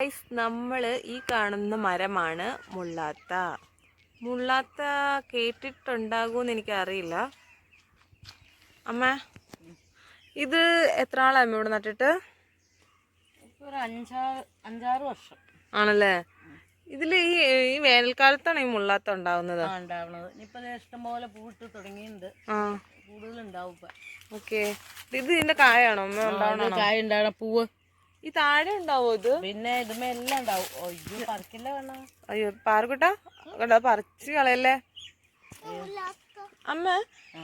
Guys നമ്മൾ ഈ കാണുന്ന മരമാണ് മുള്ളാത്ത. മുള്ളാത്ത കേട്ടിട്ടുണ്ടാകുമെന്ന് എനിക്കറിയില്ല. അമ്മ ഇത് എത്ര ആളാണ് ഇവിടെ നട്ടിട്ട്? അഞ്ചാറ് വർഷം. ആണല്ലേ? ഇതിൽ ഈ ഈ വേനൽക്കാലത്താണ് ഈ മുള്ളാത്ത ഉണ്ടാവുന്നത്. ഇഷ്ടംപോലെ പൂട്ട് തുടങ്ങിയിട്ടുണ്ട്. കൂടുതലുണ്ടാവും ഓക്കെ ഇത് ഇതിന്റെ കായാണോ? കായ ഉണ്ടാവണ. പൂവ്. ഈ താഴെ ഉണ്ടാവോ ഇത്? പിന്നെ ഇതുമേ എല്ലാം ഉണ്ടാവും. അയ്യോ പറിക്കില്ല വേണ? അയ്യോ പാറക്കുട്ട കണ്ടോ പറിച്ച് കളയല്ലേ? അമ്മ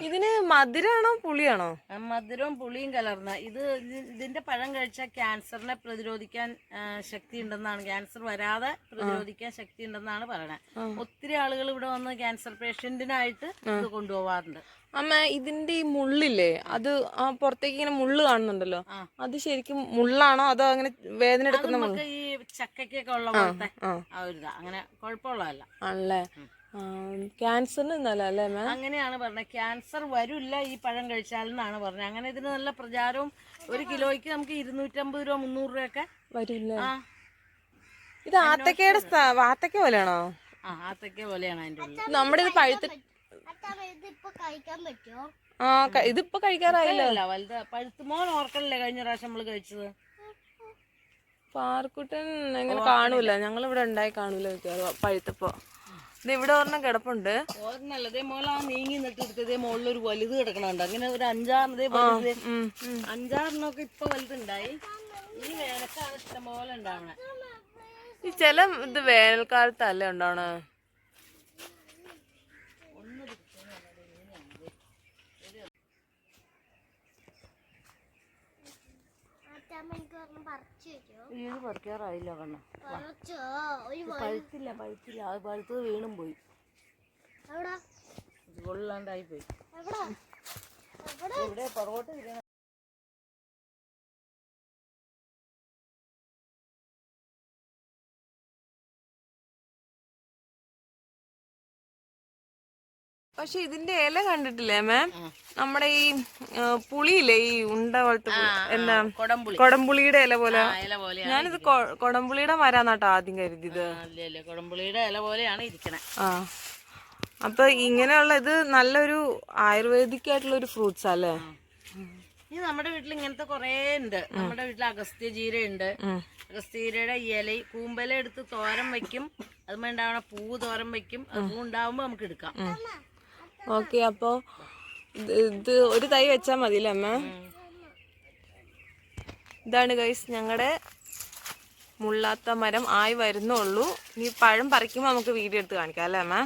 ഇതിന് മധുരമാണോ പുളിയാണോ? മധുരവും പുളിയും കലർന്ന. ഇത് ഇതിന്റെ പഴം കഴിച്ചാൽ ക്യാൻസറിനെ പ്രതിരോധിക്കാൻ ശക്തി ഉണ്ടെന്നാണ് ക്യാൻസർ വരാതെ പ്രതിരോധിക്കാൻ ശക്തി ഉണ്ടെന്നാണ് പറയണത് ഒത്തിരി ആളുകൾ ഇവിടെ വന്ന് ക്യാൻസർ പേഷ്യന്റിനായിട്ട് ഇത് കൊണ്ടുപോവാറുണ്ട്. അമ്മ ഇതിന്റെ ഈ മുള്ളില്ലേ അത് ആ പുറത്തേക്ക് ഇങ്ങനെ മുള്ള് കാണുന്നുണ്ടല്ലോ. അത് ശരിക്കും മുള്ളാണോ? അതോ അങ്ങനെ വേദന എടുക്കുന്ന ഈ ചക്കയ്ക്കൊക്കെ ഉള്ള പോലത്തെ അങ്ങനെ കുഴപ്പമുള്ളതല്ല. ആണല്ലേ? ക്യാൻസറിന് അമ്മ അങ്ങനെയാണ് പറഞ്ഞത്. ക്യാൻസർ വരില്ല ഈ പഴം കഴിച്ചാൽ എന്നാണ് പറഞ്ഞത്. അങ്ങനെ ഇതിന് നല്ല പ്രചാരവും ഒരു കിലോയ്ക്ക് നമുക്ക് ഇരുന്നൂറ്റമ്പത് രൂപ മുന്നൂറ് രൂപയൊക്കെ വരില്ല? ഇത് ആത്തക്കയുടെ ആത്തക്ക പോലെയാണോ? ആ ആത്തക്ക പോലെയാണ് അതിന്റെ ഉള്ളിൽ. നമ്മുടെ ഇത് പഴുത്ത് ആ ഇതിപ്പോ കഴിക്കാറായില്ല? വലുത്. പഴുത്ത് മോൻ ഓർക്കണില്ലേ കഴിഞ്ഞ പ്രാവശ്യം നമ്മൾ കഴിച്ചത്? പാർക്കുട്ടൻ എങ്ങനെ കാണൂല. ഞങ്ങൾ ഇവിടെ ഉണ്ടായി കാണൂല പഴുത്തപ്പോ. ഇവിടെ ഒരെണ്ണം കിടപ്പുണ്ട്. ഓർമ്മല്ല ഇതേ മോള ആ നീങ്ങി നട്ടെടുത്തതേ ഇതേ മുകളിൽ ഒരു വലുത് കിടക്കണുണ്ട് അങ്ങനെ ഒരു അഞ്ചാറിന് ഇതേ വലുത്. അഞ്ചാറിനൊക്കെ ഇപ്പൊ വലുതുണ്ടായി. ഈ വേനൽക്കാലത്തെ ഇഷ്ടംപോലെ ഉണ്ടാവണേ. ഈ ചില ഇത് വേനൽക്കാലത്തല്ലേ ഉണ്ടാവണേ? ഇത് പറിക്കാറായില്ല കണ്ണ. പഴുത്തില്ല പഴുത്തില്ല. അത് പഴുത്തത് വീണും പോയി. കൊള്ളാണ്ടായി പോയി ഇവിടെ പുറകോട്ട് പക്ഷെ ഇതിന്റെ ഇല കണ്ടിട്ടില്ലേ മാം നമ്മുടെ ഈ പുളിയില്ലേ ഈ ഉണ്ട പോലത്തെ. എന്താ കൊടംപുളി. കൊടംപുളിയുടെ ഇല പോലെ. ഞാനിത് കൊടംപുളിയുടെ മരാന്നാട്ടോ ആദ്യം കരുതിയത്. കൊടംപുളിയുടെ ഇല പോലെയാണ് ഇരിക്കണേ. ആ. അപ്പൊ ഇങ്ങനെയുള്ള ഇത് നല്ലൊരു ആയുർവേദിക് ആയിട്ടുള്ള ഒരു ഫ്രൂട്ട്സ് അല്ലേ? ഇനി നമ്മുടെ വീട്ടിൽ ഇങ്ങനത്തെ കുറേ ഉണ്ട്. നമ്മുടെ വീട്ടിൽ അഗസ്ത്യ ജീര ഉണ്ട് അഗസ്ത്യജീരയുടെ ഇല കൂമ്പല എടുത്ത് തോരൻ വെക്കും അതുമ്പോൾ പൂ തോരം തോരൻ വെക്കും അതും പൂ ഉണ്ടാവുമ്പോൾ നമുക്ക് എടുക്കാം. ഓക്കെ അപ്പോ ഇത് ഒരു തൈ വെച്ചാ മതിയല്ലേ അമ്മ? ഇതാണ് ഗൈസ് ഞങ്ങളുടെ മുള്ളാത്ത മരം ആയി വരുന്നുള്ളൂ ഇനി പഴം പറിക്കുമ്പോൾ നമുക്ക് വീഡിയോ എടുത്ത് കാണിക്കാം അല്ലേ അമ്മ?